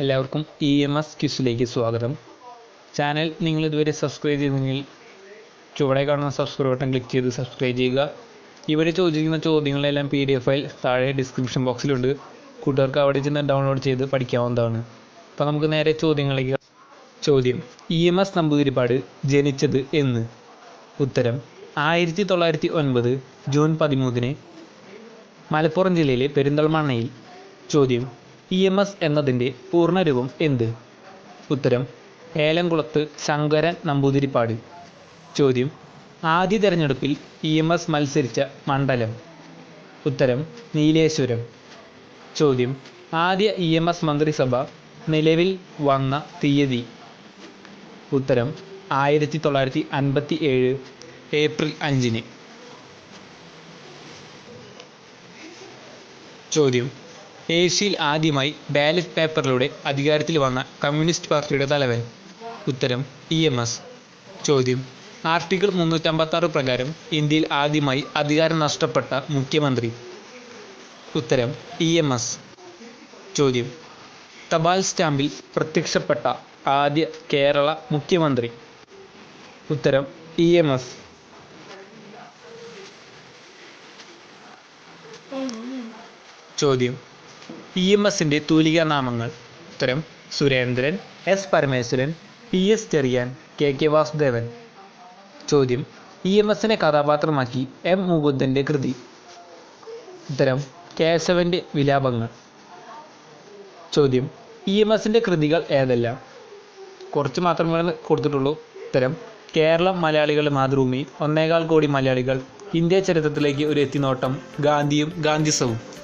എല്ലാവർക്കും E M S ക്യൂസിലേക്ക് സ്വാഗതം. ചാനൽ നിങ്ങൾ ഇതുവരെ സബ്സ്ക്രൈബ് ചെയ്തെങ്കിൽ ചുവടെ കാണുന്ന സബ്സ്ക്രൈബ് ബട്ടൺ ക്ലിക്ക് ചെയ്ത് സബ്സ്ക്രൈബ് ചെയ്യുക. ഇവിടെ ചോദിക്കുന്ന ചോദ്യങ്ങളെല്ലാം പി ഡി എഫ് ഫയൽ താഴെ ഡിസ്ക്രിപ്ഷൻ ബോക്സിലുണ്ട് കൂട്ടുകാർക്ക് അവിടെ ചെന്ന് ഡൗൺലോഡ് ചെയ്ത് പഠിക്കാവുന്നതാണ്. അപ്പോൾ നമുക്ക് നേരെ ചോദ്യങ്ങളിലേക്ക് ചോദ്യം. ഇ എം എസ് നമ്പൂതിരിപ്പാട് ജനിച്ചത് എന്ന്. ഉത്തരം. ആയിരത്തി തൊള്ളായിരത്തി ഒൻപത് ജൂൺ പതിമൂന്നിന് മലപ്പുറം ജില്ലയിലെ പെരിന്തൽമണ്ണയിൽ. ചോദ്യം. ഇ എം എസ് എന്നതിന്റെ പൂർണരൂപം എന്ത്? ഉത്തരം ഏലംകുളത്ത് ശങ്കരൻ നമ്പൂതിരിപ്പാട്. ചോദ്യം ആദ്യ തെരഞ്ഞെടുപ്പിൽ ഇ എം എസ് മത്സരിച്ച മണ്ഡലം. ഉത്തരം നീലേശ്വരം. ചോദ്യം ആദ്യ ഇ എം എസ് മന്ത്രിസഭ നിലവിൽ വന്ന തീയതി. ഉത്തരം ആയിരത്തി തൊള്ളായിരത്തി അൻപത്തി ഏഴ് ഏപ്രിൽ അഞ്ചിന്. ചോദ്യം ഏഷ്യയിൽ ആദ്യമായി ബാലറ്റ് പേപ്പറിലൂടെ അധികാരത്തിൽ വന്ന കമ്മ്യൂണിസ്റ്റ് പാർട്ടിയുടെ തലവൻ. ഉത്തരം ഇ എം എസ്. ചോദ്യം ആർട്ടിക്കിൾ മുന്നൂറ്റമ്പത്താറ് പ്രകാരം ഇന്ത്യയിൽ ആദ്യമായി അധികാരം നഷ്ടപ്പെട്ട മുഖ്യമന്ത്രി. ഉത്തരം ഇ എം എസ്. ചോദ്യം തപാൽ സ്റ്റാമ്പിൽ പ്രത്യക്ഷപ്പെട്ട ആദ്യ കേരള മുഖ്യമന്ത്രി. ഉത്തരം ഇ എം എസ്. ചോദ്യം ഇ എം എസിന്റെ തൂലിക നാമങ്ങൾ. ഉത്തരം Surendran S Parameswaran P S Cherian K K Vasudevan. ചോദ്യം ഇ എം എസിനെ കഥാപാത്രമാക്കി എം മുകുന്ദന്റെ കൃതി. ഉത്തരം കേശവന്റെ വിലാപങ്ങൾ. ചോദ്യം ഇ എം എസിന്റെ കൃതികൾ ഏതല്ല? കുറച്ച് മാത്രമേ കൊടുത്തിട്ടുള്ളൂ. ഉത്തരം കേരളം മലയാളികളുടെ മാതൃഭൂമി ഒന്നേകാൽ കോടി മലയാളികൾ ഇന്ത്യ ചരിത്രത്തിലേക്ക് ഒരു എത്തിനോട്ടം ഗാന്ധിയും ഗാന്ധിസവും.